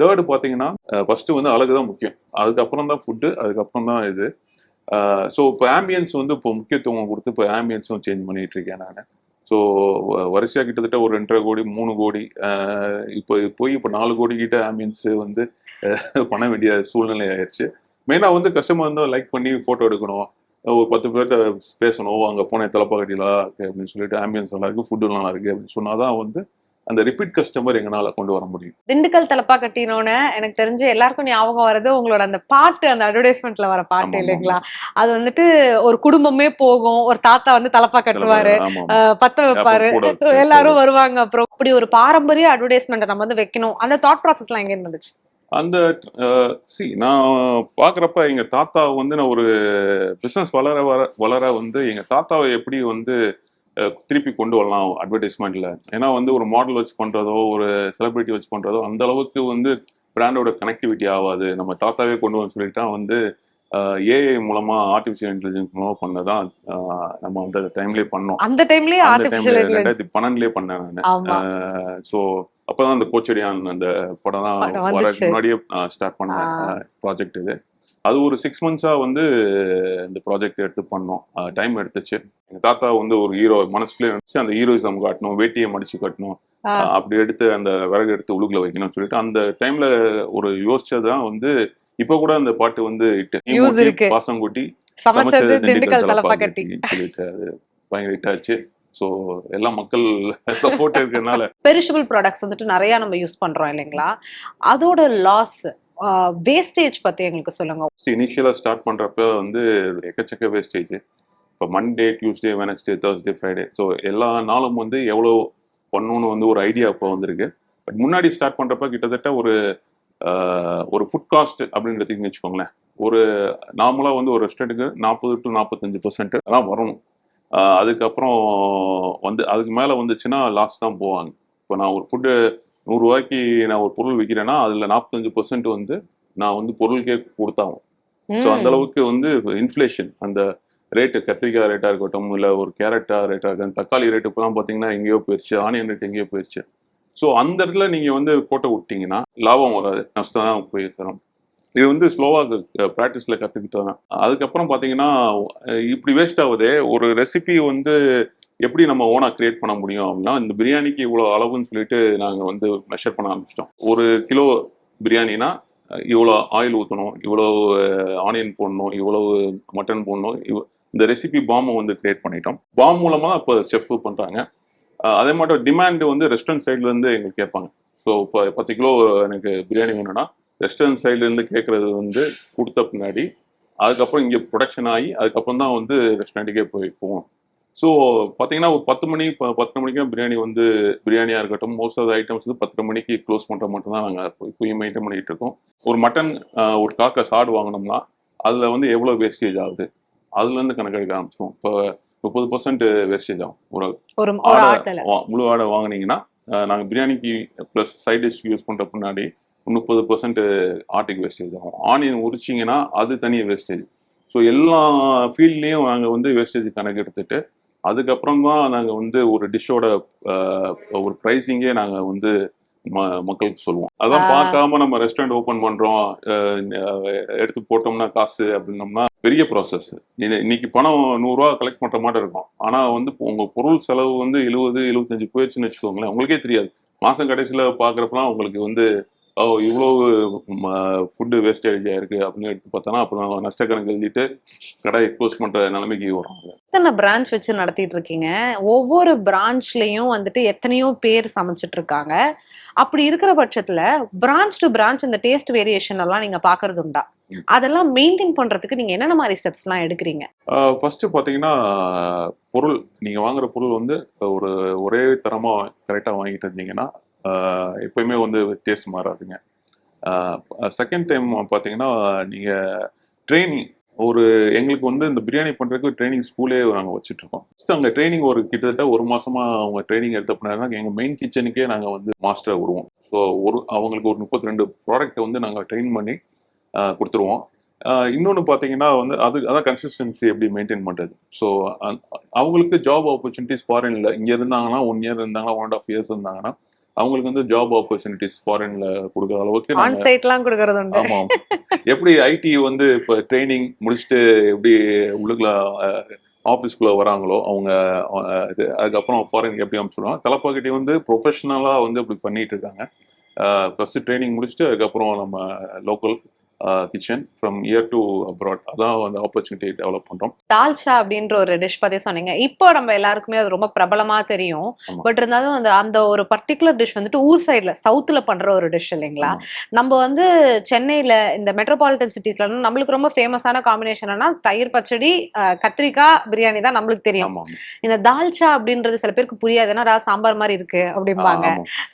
தேர்டு பார்த்தீங்கன்னா ஃபர்ஸ்ட் வந்து அழகு தான் முக்கியம். அதுக்கப்புறம் தான் ஃபுட்டு அதுக்கப்புறம் தான் இது. ஸோ இப்போ ஆம்பியன்ஸ் வந்து இப்போ முக்கியத்துவம் கொடுத்து இப்போ ஆம்பியன்ஸும் சேஞ்ச் பண்ணிட்டு இருக்கேன் நான். ஸோ வரிசையாக கிட்டத்தட்ட ஒரு ரெண்டரை கோடி மூணு கோடி இப்போ போய் இப்போ நாலு கோடி கிட்ட ஆம்பியன்ஸு வந்து பண்ண வேண்டிய சூழ்நிலை ஆயிடுச்சு மெயினாக வந்து கஸ்டமர் வந்து லைக் பண்ணி ஃபோட்டோ எடுக்கணும். ஒரு பத்து பேர்கிட்ட பேசணும். அங்கே போனேன் தலைப்பாக்கட்டிலாம் இருக்கு அப்படின்னு சொல்லிட்டு ஆம்பியன்ஸ் நல்லா இருக்கு ஃபுட்டு நல்லா இருக்கு அப்படின்னு சொன்னாதான் வந்து அந்த ரிப்பீட் கஸ்டமர் எங்களால் கொண்டு வர முடியும். திண்டுக்கல் தலப்பா கட்டினோன்னு எனக்கு தெரிஞ்சு எல்லாருக்கும் ஞாபகம் வர்றது உங்களோட அந்த பாட்டு அந்த அட்வர்டைஸ்மெண்ட்ல வர பாட்டு இல்லைங்களா? அது வந்துட்டு ஒரு குடும்பமே போகும். ஒரு தாத்தா வந்து தலப்பா கட்டுவாரு. பத்த வைப்பாரு. எல்லாரும் வருவாங்க. அப்புறம் இப்படி ஒரு பாரம்பரிய அட்வர்டைஸ்மெண்ட் நம்ம வந்து வைக்கணும். அந்த தாட் ப்ராசஸ் எல்லாம் எங்க இருந்துச்சு அந்த சி நான் பார்க்குறப்ப எங்கள் தாத்தா வந்து நான் ஒரு பிஸ்னஸ் வளர வர வளர வந்து எங்கள் தாத்தாவை எப்படி வந்து திருப்பி கொண்டு வரலாம் அட்வர்டைஸ்மெண்ட்ல ஏன்னா வந்து ஒரு மாடல் வச்சு பண்றதோ ஒரு செலிபிரிட்டி வச்சு பண்றதோ அந்த அளவுக்கு வந்து பிராண்டோட கனெக்டிவிட்டி ஆகாது. நம்ம தாத்தாவே கொண்டு வந்து சொல்லிட்டா வந்து ஏஐ மூலமா ஆர்டிஃபிஷியல் இன்டெலிஜென்ஸ் மூலமா பண்ணதான் நம்ம அந்த டைம்லயே பண்ணோம். அந்த டைம்லயே ஆர்டிபிஷியல் ரெண்டாயிரத்தி பன்னெண்டுலயே பண்ணேன் நான். ஸோ அப்பதான் அந்த கோச்சடியான் அந்த படம் தான். முன்னாடியே ஸ்டார்ட் பண்ண. ப்ராஜெக்ட் இது. அது ஒரு சிக்ஸ் மந்த்ஸா வந்து இந்த ப்ராஜெக்ட் எடுத்து பண்ணோம். டைம் எடுத்துச்சு. எங்க தாத்தா வந்து ஒரு ஹீரோ மனசுக்குள்ளே இருந்துச்சு அந்த ஹீரோயிசம் காட்டணும் வேட்டியை மடிச்சு கட்டணும் அப்படி எடுத்து அந்த விறகு எடுத்து உழுகுல வைக்கணும்னு சொல்லிட்டு அந்த டைம்ல ஒரு யோசிச்சதுதான் வந்து இப்ப கூட அந்த பாட்டு வந்து இருக்கு. பாசம் கூட்டி சமைச்சது திண்டுக்கல் தலப்பா கட்டி சொல்லிட்டு அது பயங்கர ஹிட் ஆச்சு. ஸோ எல்லா மக்கள் சப்போர்ட் இருக்கிறதுனால பெரிஷபிள் ப்ராடக்ட்ஸ் வந்துட்டு நிறைய நம்ம யூஸ் பண்றோம் இல்லைங்களா? அதோட லாஸ் வேஸ்டேஜ் பத்தி எங்களுக்கு சொல்லுங்க. இனிஷியலாக ஸ்டார்ட் பண்ணுறப்ப வந்து எக்கச்சக்க வேஸ்டேஜ் இப்போ Monday Tuesday Wednesday Thursday Friday so எல்லா நாளும் வந்து எவ்வளோ பண்ணணும்னு வந்து ஒரு ஐடியா இப்போ வந்திருக்கு. பட் முன்னாடி ஸ்டார்ட் பண்ணுறப்ப கிட்டத்தட்ட ஒரு ஒரு ஃபுட் காஸ்ட் அப்படின்றதுக்கு வச்சுக்கோங்களேன். ஒரு நார்மலாக வந்து ஒரு ரெஸ்டாரண்ட்டுக்கு நாற்பது டு நாற்பத்தஞ்சு பர்சன்ட் தான் வரணும் அதுக்கப்புறம் வந்து அதுக்கு மேலே வந்துச்சுன்னா லாஸ் தான் போவாங்க. இப்போ நான் ஒரு ஃபுட்டு நூறுரூவாய்க்கு நான் ஒரு பொருள் விற்கிறேன்னா அதில் நாற்பத்தஞ்சு பர்சன்ட் வந்து நான் வந்து பொருளுக்கே கொடுத்தாகும் ஸோ அந்த அளவுக்கு வந்து இன்ஃப்ளேஷன் அந்த ரேட்டு கத்திரிக்காய் ரேட்டாக இருக்கட்டும் இல்லை ஒரு கேரட்டா ரேட்டாக இருக்கட்டும் தக்காளி ரேட்டு இப்போலாம் பார்த்தீங்கன்னா எங்கேயோ போயிடுச்சு ஆனியன் ரேட் எங்கேயோ போயிடுச்சு ஸோ அந்த இடத்துல நீங்கள் வந்து கோட்டை விட்டீங்கன்னா லாபம் வராது நஷ்டம் தான் போய் தரும். இது வந்து ஸ்லோவாக ப்ராக்டிஸில் கற்றுக்கிட்டு தான் அதுக்கப்புறம் பார்த்தீங்கன்னா இப்படி வேஸ்ட் ஆகுதே ஒரு ரெசிபி வந்து எப்படி நம்ம ஓனாக கிரியேட் பண்ண முடியும் அப்படின்னா இந்த பிரியாணிக்கு இவ்வளோ அளவுன்னு சொல்லிட்டு நாங்கள் வந்து மெஷர் பண்ண ஆரம்பிச்சிட்டோம். ஒரு கிலோ பிரியாணினா இவ்வளோ ஆயில் ஊற்றணும் இவ்வளோ ஆனியன் போடணும் இவ்வளவு மட்டன் போடணும் இவ்- இந்த ரெசிபி பாம்பை வந்து கிரியேட் பண்ணிட்டோம். பாம் மூலமாக இப்போ செஃப் பண்ணுறாங்க அதே மாதிரி டிமாண்டு வந்து ரெஸ்டாரண்ட் சைட்லேருந்து எங்களுக்கு கேட்பாங்க. ஸோ இப்போ பத்து கிலோ எனக்கு பிரியாணி வேணும்னா ரெஸ்டாரண்ட் சைட்லேருந்து கேட்குறது வந்து கொடுத்த பின்னாடி அதுக்கப்புறம் இங்கே ப்ரொடக்ஷன் ஆகி அதுக்கப்புறம் தான் வந்து ரெஸ்டாரண்ட்டுக்கே போய் போவோம் ஸோ பார்த்தீங்கன்னா ஒரு பத்து மணி ப- பத்தரை மணிக்கு பிரியாணி வந்து பிரியாணியாக இருக்கட்டும் மோஸ்ட் ஆஃப் ஐட்டம்ஸ் வந்து பத்தரை மணிக்கு க்ளோஸ் பண்ணுற மட்டும் தான் நாங்கள் இப்போயும் மெயின்டைன் பண்ணிகிட்டு இருக்கோம். ஒரு மட்டன் ஒரு காக்கா சாடு வாங்கினோம்னா அதில் வந்து எவ்வளோ வேஸ்டேஜ் ஆகுது? அதுலேருந்து கணக்கெடுக்க ஆரம்பிச்சிடும் இப்போ முப்பது பர்சன்ட் வேஸ்டேஜ் ஆகும். ஒரு ஆடை முழு ஆடை வாங்குனீங்கன்னா அஹ், நாங்க பிரியாணிக்கு ப்ளஸ் சைட் டிஷ் யூஸ் பண்ற பின்னாடி முப்பது பர்சன்ட் ஆட்டுக்கு வேஸ்டேஜ் ஆகும். ஆனியன் உரிச்சிங்கன்னா அது தனி வேஸ்டேஜ் ஸோ எல்லா ஃபீல்ட்லேயும் நாங்கள் வந்து வேஸ்டேஜ் கணக்கு எடுத்துட்டு அதுக்கப்புறம் தான் நாங்கள் வந்து ஒரு டிஷ்ஷோட ஒரு ப்ரைஸிங்கே நாங்கள் வந்து ம மக்களுக்கு சொல்லுவோம். அதான். பார்க்காம நம்ம ரெஸ்டாரண்ட் ஓப்பன் பண்றோம் எடுத்து போட்டோம்னா காசு அப்படின்னோம்னா பெரிய ப்ராசஸ் இன்னைக்கு பணம் நூறுரூவா கலெக்ட் பண்ற மாதிரி இருக்கும். ஆனா வந்து உங்க பொருள் செலவு வந்து எழுபது எழுபத்தஞ்சு போயிடுச்சுன்னு வச்சுக்கோங்களேன் உங்களுக்கே தெரியாது. மாசம் கடைசியில பாக்குறப்பலாம் உங்களுக்கு வந்து ஓ இவ்வளவு ஃபுட்டு வேஸ்டேஜ் ஆயிருக்கு அப்படின்னு எடுத்து பார்த்தோன்னா அப்புறம் நஷ்டக்கணக்கு எழுதிட்டு கடை க்ளோஸ் பண்ற நிலைமைக்கு வரும். எத்தனை பிரான்ச் வச்சு நடத்திட்டு இருக்கீங்க? ஒவ்வொரு பிரான்ச்லயும் வந்துட்டு எத்தனையோ பேர் சமைச்சிட்டு இருக்காங்க. அப்படி இருக்கிற பட்சத்துல பிரான்ச் டு பிரான்ச் இந்த டேஸ்ட் வேரியேஷன் எல்லாம் நீங்க பாக்குறது உண்டா. அதெல்லாம் மெயின்டைன் பண்றதுக்கு நீங்க என்னென்ன மாதிரி ஸ்டெப்ஸ் எல்லாம் எடுக்கிறீங்க? ஃபர்ஸ்ட் பார்த்தீங்கன்னா பொருள். நீங்க வாங்குற பொருள் வந்து ஒரு ஒரே தரமா கரெக்டாக வாங்கிட்டு இருந்தீங்கன்னா எப்பயுமே வந்து டேஸ்ட் மாறாதுங்க. செகண்ட் டைம் பார்த்தீங்கன்னா நீங்கள் ட்ரைனிங் ஒரு எங்களுக்கு வந்து இந்த பிரியாணி பண்ணுறதுக்கு ட்ரைனிங் ஸ்கூலே நாங்கள் வச்சுட்ருக்கோம். இருக்கோம் அங்கே ட்ரைனிங் ஒரு கிட்டத்தட்ட ஒரு மாதமாக அவங்க ட்ரைனிங் எடுத்த பின்னாடி தான் மெயின் கிச்சனுக்கே நாங்கள் வந்து மாஸ்டரை விடுவோம் ஸோ ஒரு அவங்களுக்கு ஒரு முப்பத்தி ரெண்டு ப்ராடக்ட்டை வந்து நாங்கள் ட்ரெயின் பண்ணி கொடுத்துருவோம். இன்னொன்று பார்த்தீங்கன்னா வந்து அது அதான் கன்சிஸ்டன்சி எப்படி மெயின்டைன் பண்ணுறது ஸோ அவங்களுக்கு ஜாப் ஆப்பர்ச்சுனிட்டிஸ் ஃபாரின்ல இங்கே இருந்தாங்கன்னா ஒன் இயர் இருந்தாங்கன்னா ஒன் அண்ட் ஆஃப் இயர்ஸ் இருந்தாங்கன்னா அவங்களுக்கு வந்து ஜாப் ஆப்பர்ச்சுனிட்டிஸ் ஃபாரின்ல கொடுக்குற அளவுக்கு ஆன் சைட்லாம் கொடுக்கறது உண்டு. எப்படி ஐடி வந்து இப்போ ட்ரைனிங் முடிச்சுட்டு எப்படி உள்ளுக்குள்ள ஆஃபீஸ்க்குள்ள வராங்களோ அவங்க இது அதுக்கப்புறம் ஃபாரினுக்கு எப்படி அனுப்பிச்சுடுவாங்க தலப்பாக்கட்டி வந்து ப்ரொஃபஷனலாக வந்து இப்படி பண்ணிட்டு இருக்காங்க ஃபர்ஸ்ட் ட்ரைனிங் முடிச்சுட்டு அதுக்கப்புறம் நம்ம local kitchen from year to abroad அதான் அந்த ஆப்பர்ச்சுனிட்டி டெவலப் பண்றோம். தால்ச்சா அப்படின்ற ஒரு டிஷ் பத்தி சொன்னீங்க. இப்போ நம்ம எல்லாருக்குமே அது ரொம்ப பிரபலமா தெரியும். பட் இருந்தாலும் அந்த அந்த ஒரு பர்டிகுலர் டிஷ் வந்துட்டு ஊர் சைடுல சவுத்துல பண்ற ஒரு டிஷ் இல்லைங்களா. நம்ம வந்து சென்னையில இந்த மெட்ரோபாலிட்டன் சிட்டிஸ்ல நம்மளுக்கு ரொம்ப ஃபேமஸான காம்பினேஷன்னா தயிர் பச்சடி கத்திரிக்காய் பிரியாணி தான் நம்மளுக்கு தெரியும். இந்த தால்ச்சா அப்படின்றது சில பேருக்கு புரியாது. ஏன்னா சாம்பார் மாதிரி இருக்கு அப்படிம்பாங்க.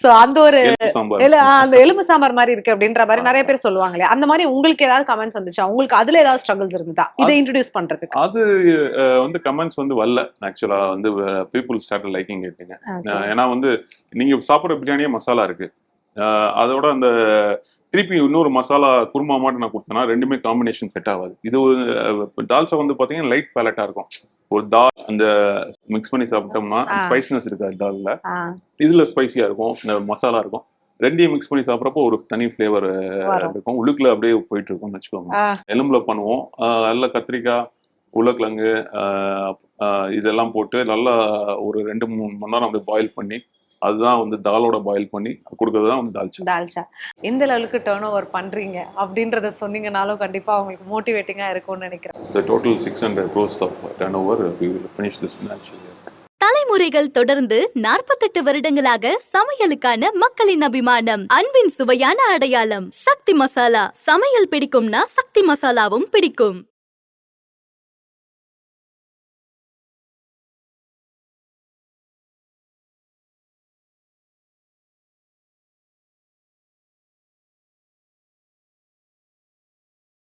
சோ அந்த ஒரு அந்த எலும்பு சாம்பார் மாதிரி இருக்கு அப்படின்ற மாதிரி நிறைய பேர் சொல்லுவாங்களே. அந்த மாதிரி உங்களுக்கு ஏதாவது கமெண்ட்ஸ் வந்துச்சா? உங்களுக்கு அதுல ஏதாவது ஸ்ட்ரகிள்ஸ் இருந்தா இதை இன்ட்ரோடியூஸ் பண்றதுக்கு. அது வந்து கமெண்ட்ஸ் வந்து வரல. ஆக்சுவலா வந்து பீப்புள் ஸ்டார்ட் லைக்கிங் கேட்டீங்க ஏன்னா வந்து நீங்க சாப்பிட்ற பிரியாணியே மசாலா இருக்கு. அதோட அந்த திருப்பி இன்னொரு மசாலா குருமா மட்டும் நான் கொடுத்தேன்னா ரெண்டுமே காம்பினேஷன் செட் ஆகாது. இது தால்சா வந்து பாத்தீங்கன்னா லைட் பேலட்டா இருக்கும். ஒரு தால் அந்த மிக்ஸ் பண்ணி சாப்பிட்டோம்னா. ஸ்பைசினஸ் இருக்காது தால்ல. இதுல ஸ்பைசியா இருக்கும். இந்த மசாலா இருக்கும். ரெண்டையும் மிக்ஸ் பண்ணி சாப்பிட்றப்போ ஒரு தனி ஃபிளேவர். இருக்கும். உள்ளுக்குள்ள அப்படியே போயிட்டு இருக்கும்னு வச்சுக்கோங்க. எலும்புல பண்ணுவோம். நல்ல கத்திரிக்காய் உருளைக்கிழங்கு இதெல்லாம் போட்டு நல்லா ஒரு ரெண்டு மூணு மணி நேரம் அப்படியே பாயில் பண்ணி அதுதான் வந்து தாலோட பாயில் பண்ணி கொடுக்கறது தான் வந்து தால்ச்சா தால்ச்சா எந்த லெவலுக்கு டேர்ன் ஓவர் பண்றீங்க? அப்படின்றத சொன்னீங்கனாலும் கண்டிப்பா உங்களுக்கு மோட்டிவேட்டிங்கா இருக்கும்னு நினைக்கிறேன். The total 600 crores of turnover, we will finish this financial year. தலைமுறைகள் தொடர்ந்து நாற்பத்தெட்டு வருடங்களாக சமையலுக்கான மக்களின் அபிமானம் அன்பின் சுவையான அடையாளம். சக்தி மசாலா. சமையல் பிடிக்கும்னா சக்தி மசாலாவும் பிடிக்கும்.